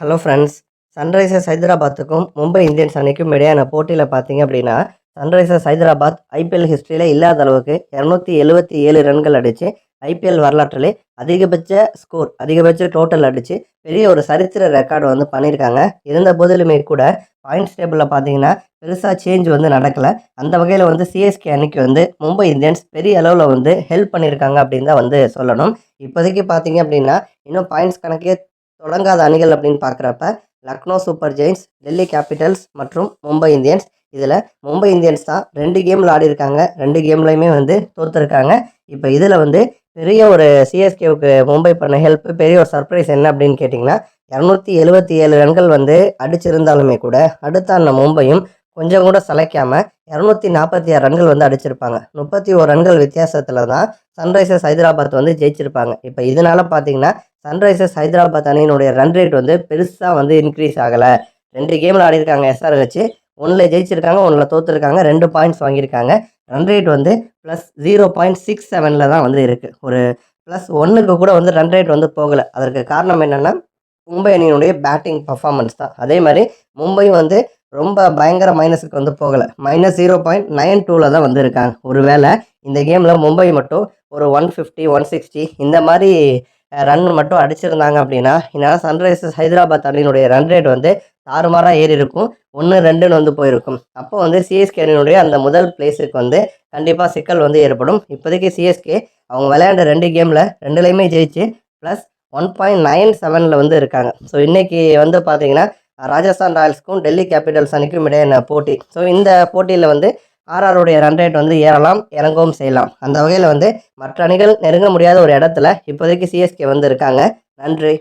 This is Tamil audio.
ஹலோ ஃப்ரெண்ட்ஸ் சன்ரைசர்ஸ் ஹைதராபாத்துக்கும் மும்பை இந்தியன்ஸ் அணிக்கும் இடையான போட்டியில் பார்த்தீங்க அப்படின்னா சன்ரைசர்ஸ் ஹைதராபாத் ஐபிஎல் ஹிஸ்ட்ரியில் இல்லாத அளவுக்கு இரநூத்தி எழுபத்தி ஏழு ரன்கள் அடித்து ஐபிஎல் வரலாற்றிலே அதிகபட்ச ஸ்கோர் அதிகபட்ச டோட்டல் அடித்து பெரிய ஒரு சரித்திர ரெக்கார்டு வந்து பண்ணியிருக்காங்க இருந்த போதிலுமே கூட பாயிண்ட்ஸ் டேபிளில் பார்த்தீங்கன்னா பெருசாக சேஞ்ச் வந்து நடக்கலை அந்த வகையில் வந்து சிஎஸ்கே அணிக்கு வந்து மும்பை இந்தியன்ஸ் பெரிய அளவில் வந்து ஹெல்ப் பண்ணியிருக்காங்க அப்படின்னு தான் வந்து சொல்லணும் இப்போதைக்கு பார்த்தீங்க அப்படின்னா இன்னும் பாயிண்ட்ஸ் கணக்கே தொடங்காத அணிகள் அப்படின்னு பார்க்குறப்ப Lucknow Super Giants Delhi Capitals மற்றும் மும்பை இந்தியன்ஸ். இதில் மும்பை இந்தியன்ஸ் தான் ரெண்டு கேமில் ஆடி இருக்காங்க. ரெண்டு கேம்லையுமே வந்து தோற்றுருக்காங்க இப்போ இதில் வந்து பெரிய ஒரு சிஎஸ்கேவுக்கு மும்பை பண்ண ஹெல்ப் பெரிய ஒரு சர்ப்ரைஸ் என்ன அப்படின்னு கேட்டிங்கன்னா இரநூத்தி எழுபத்தி ஏழு ரன்கள் வந்து அடிச்சிருந்தாலுமே கூட அடுத்த அந்த மும்பையும் கொஞ்சம் கூட சளைக்காமல் இரநூத்தி நாற்பத்தி ஆறு ரன்கள் வந்து அடிச்சிருப்பாங்க. முப்பத்தி ஓரு ரன்கள் வித்தியாசத்தில் தான் சன்ரைசர்ஸ் ஹைதராபாத் வந்து ஜெயிச்சிருப்பாங்க. இப்போ இதனால் பார்த்தீங்கன்னா சன்ரைசர்ஸ் ஹைதராபாத் அணியினுடைய ரன் ரேட் வந்து பெருசாக வந்து இன்க்ரீஸ் ஆகலை. ரெண்டு கேமில் ஆடிருக்காங்க எஸ்ஆர் வச்சு ஒன்றில் ஜெயிச்சிருக்காங்க ஒன்றில் தோற்றுருக்காங்க ரெண்டு பாயிண்ட்ஸ் வாங்கியிருக்காங்க. ரன் ரேட் வந்து ப்ளஸ் ஜீரோ பாயிண்ட் சிக்ஸ் செவனில் தான் வந்து இருக்குது ஒரு ப்ளஸ் ஒன்றுக்கு கூட வந்து ரன் ரேட் வந்து போகலை. அதற்கு காரணம் என்னென்னா மும்பை அணியினுடைய பேட்டிங் பர்ஃபார்மன்ஸ் தான். அதே மாதிரி மும்பையும் வந்து ரொம்ப பயங்கர மைனஸுக்கு வந்து போகலை. மைனஸ் ஜீரோ பாயிண்ட் நைன் டூவில் தான் வந்து இருக்காங்க ஒருவேளை இந்த கேமில் மும்பை மட்டும் ஒரு ஒன் ஃபிஃப்டி ஒன் சிக்ஸ்டி இந்த மாதிரி ரன் மட்டும் அடிச்சிருந்தாங்க அப்படின்னா இதனால் சன்ரைசர்ஸ் ஹைதராபாத் அணியினுடைய ரன் ரேட் வந்து தாறுமாறாக ஏறி இருக்கும். ஒன்று ரெண்டுன்னு வந்து போயிருக்கும். அப்போ வந்து சிஎஸ்கே அணியினுடைய அந்த முதல் பிளேஸுக்கு வந்து கண்டிப்பாக சிக்கல் வந்து ஏற்படும். இப்போதைக்கு சிஎஸ்கே அவங்க விளையாண்ட ரெண்டு கேமில் ரெண்டுலேயுமே ஜெயிச்சு ப்ளஸ் ஒன் பாயிண்ட் நைன் செவனில் வந்து இருக்காங்க. ஸோ இன்றைக்கி வந்து பார்த்தீங்கன்னா ராஜஸ்தான் ராயல்ஸ்க்கும் டெல்லி கேபிட்டல்ஸ் அணிக்கும் இடையே போட்டி? ஸோ இந்த போட்டியில் வந்து ஆர்ஆருடைய ரன் ரேட் வந்து ஏறலாம் இறங்கவும் செய்யலாம். அந்த வகையில் வந்து மற்ற அணிகள் நெருங்க முடியாத ஒரு இடத்துல இப்போதைக்கு சிஎஸ்கே வந்து இருக்காங்க. நன்றி.